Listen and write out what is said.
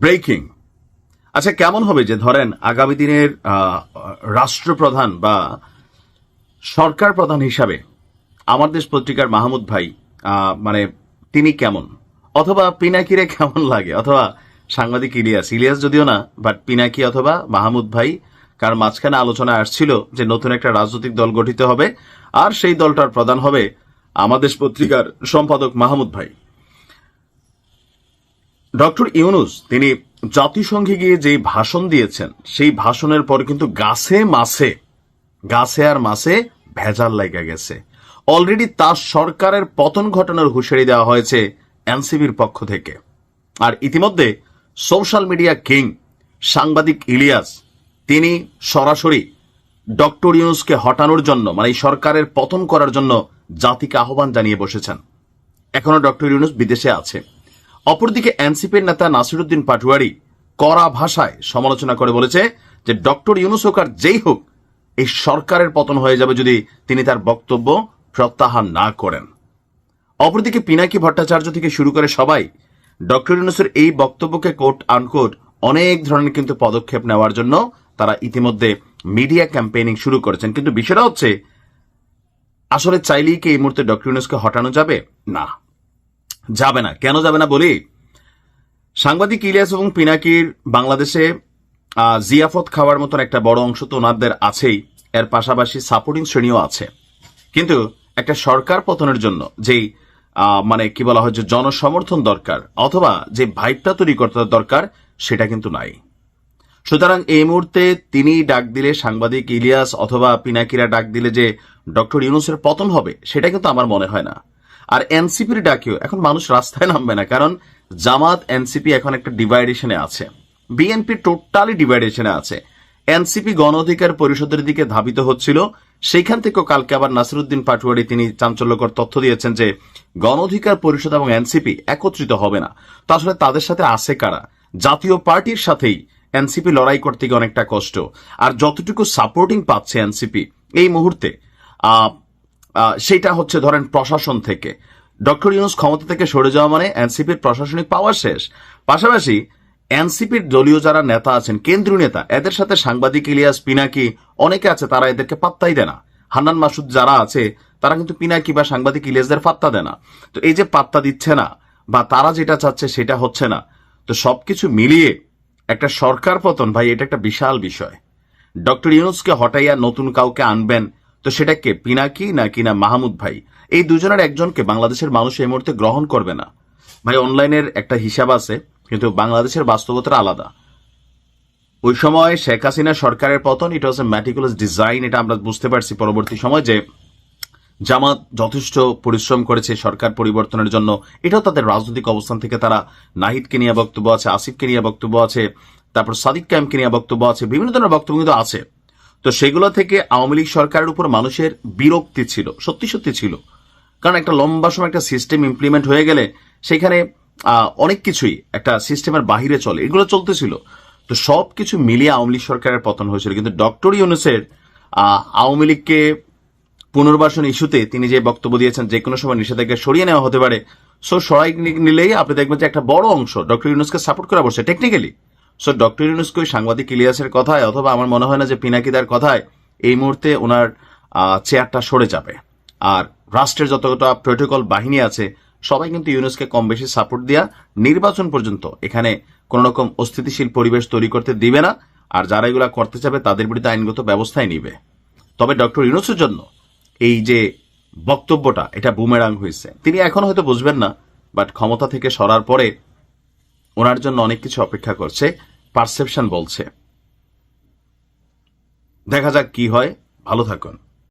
Breaking. আচ্ছা কেমন হবে যে ধরেন আগামী দিনের রাষ্ট্রপ্রধান বা সরকার প্রধান হিসাবে আমার দেশ পত্রিকার মাহমুদ ভাই মানে তিনি কেমন? অথবা পিনাকিরে কেমন লাগে? অথবা সাংবাদিক ইলিয়াস ইলিয়াস যদিও না বাট পিনাকি অথবা মাহমুদ ভাই কার মাঝখানে আলোচনা আসছিল যে নতুন একটা রাজনৈতিক দল গঠিত হবে, আর সেই দলটার প্রধান হবে আমাদের পত্রিকার সম্পাদক মাহমুদ ভাই। ডক্টর ইউনুস, তিনি জাতিসংঘে গিয়ে যে ভাষণ দিয়েছেন, সেই ভাষণের পর কিন্তু গাছে মাসে গাছে আর মাসে ভেজাল লেগে গেছে। অলরেডি তার সরকারের পতন ঘটানোর হুঁশিয়ারি দেওয়া হয়েছে এনসিবির পক্ষ থেকে। আর ইতিমধ্যে সোশ্যাল মিডিয়া কিং, সাংবাদিক ইলিয়াস, তিনি সরাসরি ডক্টর ইউনুসকে হটানোর জন্য মানে এই সরকারের পতন করার জন্য জাতিকে আহ্বান জানিয়ে বসেছেন। এখনও ডক্টর ইউনুস বিদেশে আছে। অপরদিকে এনসিপির নেতা নাসিরুদ্দিন পাটুয়ারি কড়া ভাষায় সমালোচনা করে বলেছে যে ডক্টর ইউনুস হোক আর যেই হোক, এই সরকারের পতন হয়ে যাবে যদি তিনি তার বক্তব্য প্রত্যাহার না করেন। অপরদিকে পিনাকি ভট্টাচার্য থেকে শুরু করে সবাই ডক্টর ইউনুসের এই বক্তব্যকে কোট আনকোট অনেক ধরনের কিন্তু পদক্ষেপ নেওয়ার জন্য তারা ইতিমধ্যে মিডিয়া ক্যাম্পেইনিং শুরু করেছেন। কিন্তু বিষয়টা হচ্ছে, আসলে চাইলেই কি এই মুহূর্তে ডক্টর ইউনুসকে হটানো যাবে? না। যাবে না। কেন যাবে না বলি? সাংবাদিক ইলিয়াস এবং পিনাকির বাংলাদেশে জিয়াফত খাওয়ার মতন একটা বড় অংশ তো ওনাদের আছেই। এর পাশাপাশি সাপোর্টিং শ্রেণীও আছে। কিন্তু একটা সরকার পতনের জন্য যেই মানে কি বলা হয় যে জনসমর্থন দরকার অথবা যে ভাইবটা তৈরি করতে দরকার, সেটা কিন্তু নাই। সুতরাং এই মুহূর্তে তিনি ডাক দিলে সাংবাদিক ইলিয়াস অথবা পিনাকিরা ডাক দিলে যে ডক্টর ইউনুসের পতন হবে, সেটা কিন্তু আমার মনে হয় না। আর এনসিপির ডাকেও এখন মানুষ রাস্তায় নামবে না কারণ জামাত এনসিপি এখন একটা ডিভাইডেশনে আছে। বিএনপি টোটালি ডিভাইডেশনে আছে। এনসিপি গণ অধিকার পরিষদের দিকে ধাবিত হচ্ছিল। সেইখান থেকেও কালকে আবার নাসিরুদ্দিন পাটুয়ারি তিনি চাঞ্চল্যকর তথ্য দিয়েছেন যে গণ অধিকার পরিষদ এবং এনসিপি একত্রিত হবে না। তো আসলে তাদের সাথে আছে কারা? জাতীয় পার্টির সাথেই এনসিপি লড়াই করতে গিয়ে অনেকটা কষ্ট। আর যতটুকু সাপোর্টিং পাচ্ছে এনসিপি এই মুহূর্তে আহ, সেটা হচ্ছে ধরেন প্রশাসন থেকে। ডক্টর ইউনুস ক্ষমতা থেকে সরে যাওয়া মানে এনসিপির প্রশাসনিক পাওয়ার শেষ। পাশাপাশি এনসিপির দলীয় যারা নেতা আছেন, কেন্দ্রীয় নেতা, এদের সাথে সাংবাদিক ইলিয়াস পিনাকি, অনেকে আছে, তারা এদেরকে পাত্তাই দেয় না। হান্নান মাসুদ যারা আছে, তারা কিন্তু পিনাকি বা সাংবাদিক ইলিয়াসদের পাত্তা দেয় না। তো এই যে পাত্তা দিচ্ছে না, বা তারা যেটা চাচ্ছে সেটা হচ্ছে না, তো সবকিছু মিলিয়ে একটা সরকার পতন, ভাই, এটা একটা বিশাল বিষয়। ডক্টর ইউনুসকে হটাইয়া নতুন কাউকে আনবেন তো সেটা কে পিনাকি নাকি না মাহমুদ ভাই? এই দুজনের একজনকে বাংলাদেশের মানুষ এই মুহূর্তে গ্রহণ করবে না। ভাই, অনলাইনের একটা হিসাব আছে, কিন্তু বাংলাদেশের বাস্তবতা আলাদা। ওই সময় শেখ হাসিনা সরকারের পতন ইট ওয়াজ এ ম্যাটিকুলাস ডিজাইন এটা আমরা বুঝতে পারছি পরবর্তী সময় যে জামাত যথেষ্ট পরিশ্রম করেছে সরকার পরিবর্তনের জন্য। এটাও তাদের রাজনৈতিক অবস্থান থেকে তারা নাহিদকে নিয়ে বক্তব্য আছে, আসিফকে নিয়ে বক্তব্য আছে, তারপর সাদিক কায়েমকে নিয়ে বক্তব্য আছে, বিভিন্ন ধরনের বক্তব্য কিন্তু আছে। তো সেগুলো থেকে আওয়ামী লীগ সরকারের উপর মানুষের বিরক্তি ছিল, সত্যি সত্যি ছিল। কারণ একটা লম্বা সময় একটা সিস্টেম ইমপ্লিমেন্ট হয়ে গেলে সেখানে অনেক কিছুই একটা সিস্টেমের বাহিরে চলে। এগুলো চলতেছিল। তো সব কিছু মিলিয়ে আওয়ামী লীগ সরকারের পতন হয়েছিল। কিন্তু ডক্টর ইউনুসের আওয়ামী লীগকে পুনর্বাসন ইস্যুতে তিনি যে বক্তব্য দিয়েছেন, যে কোনো সময় নিষেধাজ্ঞা সরিয়ে নেওয়া হতে পারে। সো সরাই নিলেই আপনি দেখবেন যে একটা বড় অংশ ডক্টর ইউনুসকে সাপোর্ট করা বসছে টেকনিক্যালি সো ডক্টর ইউনুসকে সাংবাদিক ইলিয়াসের কথায়, অথবা আমার মনে হয় না যে পিনাকিদার কথায়, এই মুহূর্তে ওনার চেয়ারটা সরে যাবে। আর রাষ্ট্রের যতটা প্রোটোকল বাহিনী আছে, সবাই কিন্তু ইউনুসকে কম বেশি সাপোর্ট দেয়া নির্বাচন পর্যন্ত এখানে কোন রকম অস্থিতিশীল পরিবেশ তৈরি করতে দিবে না, আর যারা এগুলা করতে চাবে তাদের বিরুদ্ধে আইনগত ব্যবস্থাই নিবে। তবে ডক্টর ইউনুসের জন্য এই যে বক্তব্যটা, এটা বুমেরাং হয়েছে। তিনি এখন হয়তো বুঝবেন না বাট ক্ষমতা থেকে সরার পরে ওনার জন্য অনেক কিছু অপেক্ষা করছে পারসেপশন বলছে। দেখা যাক কি হয়। ভালো থাকুন।